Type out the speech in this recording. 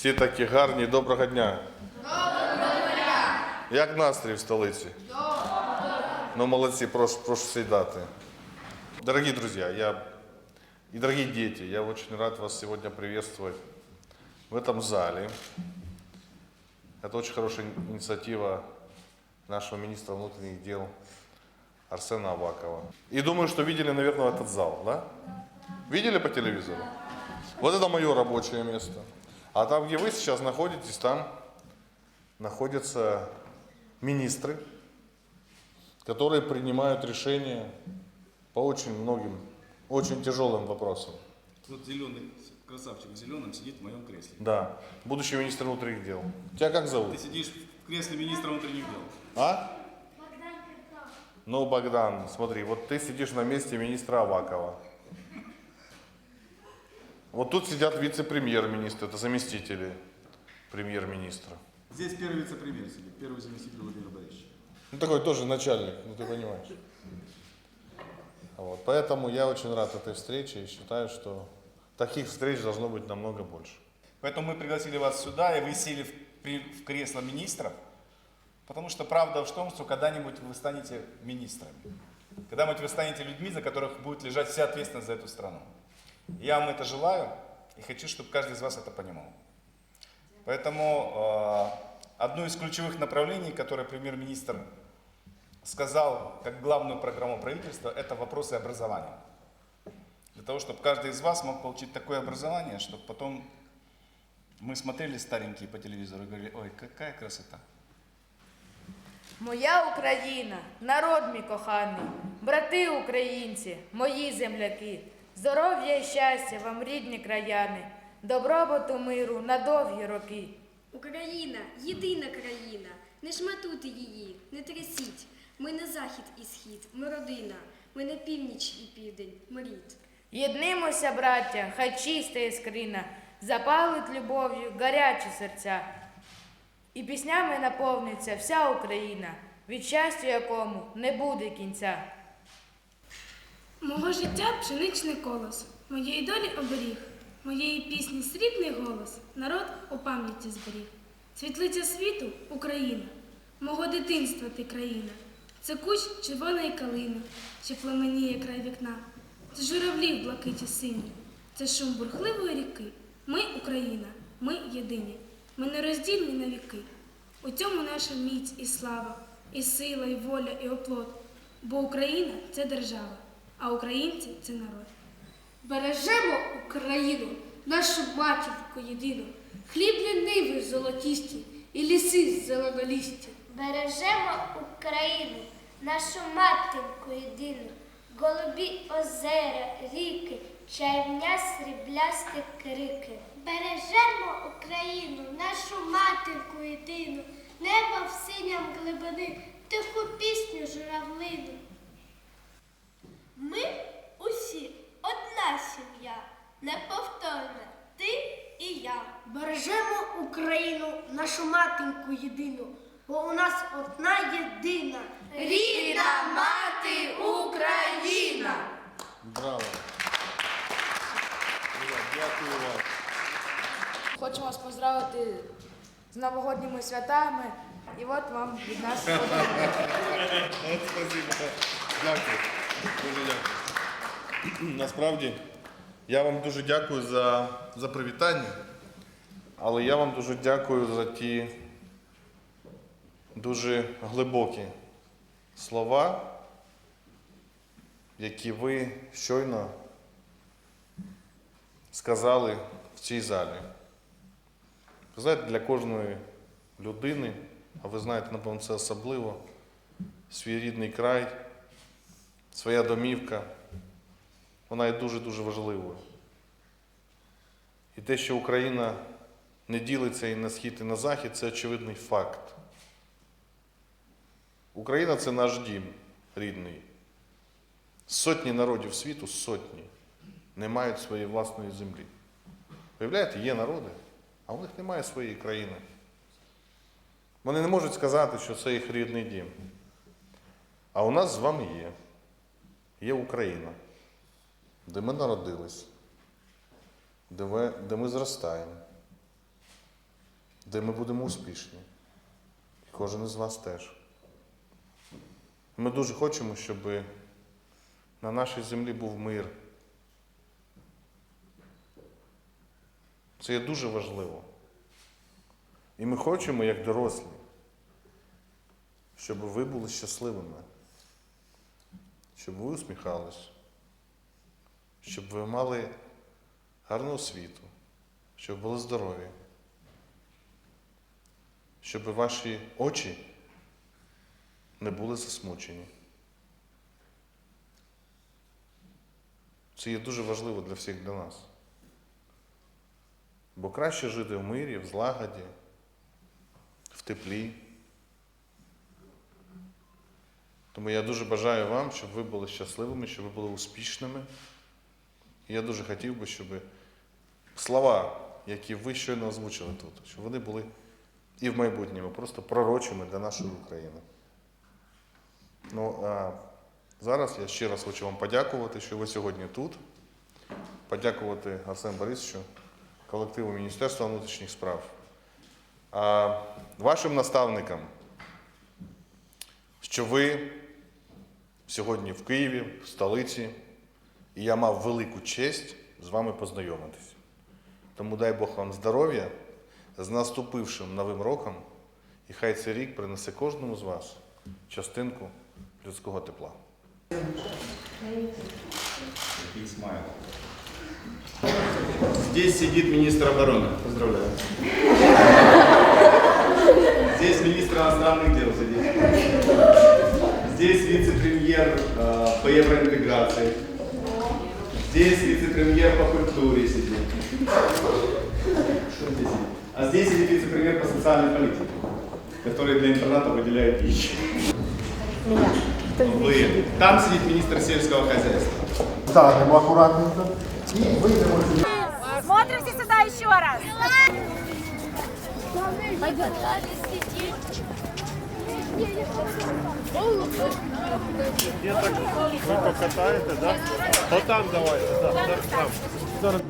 Всі такі гарні. Доброго дня. Доброго дня. Як настрій в столиці? Ну, молодцы, прошу, прошу сідати. Дорогие друзья, я и дорогие дети, я очень рад вас сегодня приветствовать в этом зале. Это очень хорошая инициатива нашего министра внутренних дел Арсена Авакова. И думаю, что видели, наверное, этот зал, да? Видели по телевизору? Вот это мое рабочее место. А там, где вы сейчас находитесь, там находятся министры, которые принимают решения по очень многим, очень тяжелым вопросам. Вот зеленый красавчик в зеленом сидит в моем кресле. Да, будущий министр внутренних дел. Тебя как зовут? Ты сидишь в кресле министра внутренних дел. А? Ну, Богдан, смотри, вот ты сидишь на месте министра Авакова. Вот тут сидят вице-премьер-министры, это заместители премьер-министра. Здесь первый вице-премьер сидит, первый заместитель Владимира Борисовича. Ну, такой тоже начальник, ну ты понимаешь. Вот, поэтому я очень рад этой встрече и считаю, что таких встреч должно быть намного больше. Поэтому мы пригласили вас сюда, и вы сели в, при- в кресло министров, потому что правда в том, что когда-нибудь вы станете министрами. Когда-нибудь вы станете людьми, за которых будет лежать вся ответственность за эту страну. Я вам это желаю и хочу, чтобы каждый из вас это понимал. Поэтому э, одно из ключевых направлений, которое премьер-министр сказал как главную программу правительства, это вопросы образования. Для того, чтобы каждый из вас мог получить такое образование, чтобы потом мы смотрели старенькие по телевизору и говорили, ой, какая красота. Моя Україна, народ мій коханий, брати українці, мої земляки, Здоров'я і щастя вам, рідні краяни, добробуту миру на довгі роки. Україна єдина країна, не шматуйте її, не трясіть. Ми не захід і схід, ми родина, ми не північ і південь, ми рід. Єднимося, браття, хай чиста іскрина, запалить любов'ю гарячі серця. І піснями наповниться вся Україна, від щастя якому не буде кінця. Мого життя пшеничний колос, моєї долі оберіг, моєї пісні срібний голос, народ у пам'яті зберіг. Світлиця світу Україна, мого дитинства ти країна. Це кущ червоної калини, що пламеніє край вікна. Це журавлі в блакиті сині, це шум бурхливої ріки. Ми Україна, ми єдині, ми нероздільні на віки. У цьому наша міць і слава, і сила, і воля, і оплот. Бо Україна це держава, а українці це народ. Бережемо Україну, нашу матінку єдину, хлібні ниви золотісті і ліси зеленолісті. Бережемо Україну, нашу матінку єдину, голубі озера, ріки, чайвня сріблясті крики. Бережемо Україну, нашу матінку єдину, небо в синям глибини, тиху пісню журавлину. Ми усі одна сім'я, неповторна, ти і я. Бережемо Україну, нашу матінку єдину, бо у нас одна єдина. Рідна мати Україна! Браво. Дякую вам. Хочемо вас поздравити з новогодніми святами. І от вам від нас подарунок. Спасибо. Дякую. Дуже дякую. Насправді, я вам дуже дякую за, за привітання, але я вам дуже дякую за ті дуже глибокі слова, які ви щойно сказали в цій залі. Ви знаєте, для кожної людини, а ви знаєте, напевно, це особливо, свій рідний край, своя домівка, вона є дуже-дуже важливою. І те, що Україна не ділиться і на схід, і на захід, це очевидний факт. Україна це наш дім рідний. Сотні народів світу, сотні, не мають своєї власної землі. Уявляєте, є народи, а у них немає своєї країни. Вони не можуть сказати, що це їх рідний дім. А у нас з вами є. Є Україна, де ми народились, де ми, де ми зростаємо, де ми будемо успішні. І кожен із вас теж. Ми дуже хочемо, щоб на нашій землі був мир. Це є дуже важливо. І ми хочемо, як дорослі, щоб ви були щасливими, щоб ви усміхались, щоб ви мали гарну освіту, щоб були здорові, щоб ваші очі не були засмучені. Це є дуже важливо для всіх для нас. Бо краще жити в мирі, в злагоді, в теплі. Тому я дуже бажаю вам, щоб ви були щасливими, щоб ви були успішними. І я дуже хотів би, щоб слова, які ви щойно озвучили тут, щоб вони були і в майбутньому просто пророчими для нашої України. Ну, а зараз я ще раз хочу вам подякувати, що ви сьогодні тут. Подякувати Арсену Борисовичу, колективу Міністерства внутрішніх справ, а вашим наставникам, що ви сьогодні в Києві, в столиці, і я мав велику честь з вами познайомитися. Тому дай Бог вам здоров'я з наступившим новим роком, і хай цей рік принесе кожному з вас частинку людського тепла. Такие смайл. Здесь сидит министр обороны. Поздравляю. Здесь министр иностранных дел сидит. Здесь вице-премьер э, по евроинтеграции. Здесь вице-премьер по культуре сидит. Что здесь? А здесь сидит вице-премьер по социальной политике, который для интерната выделяет пищу. Вы. Там сидит министр сельского хозяйства. Станемо акуратненько і вийдемо. Смотрим все сюда еще раз. Ви покатаєте, так? там давайте, так, там.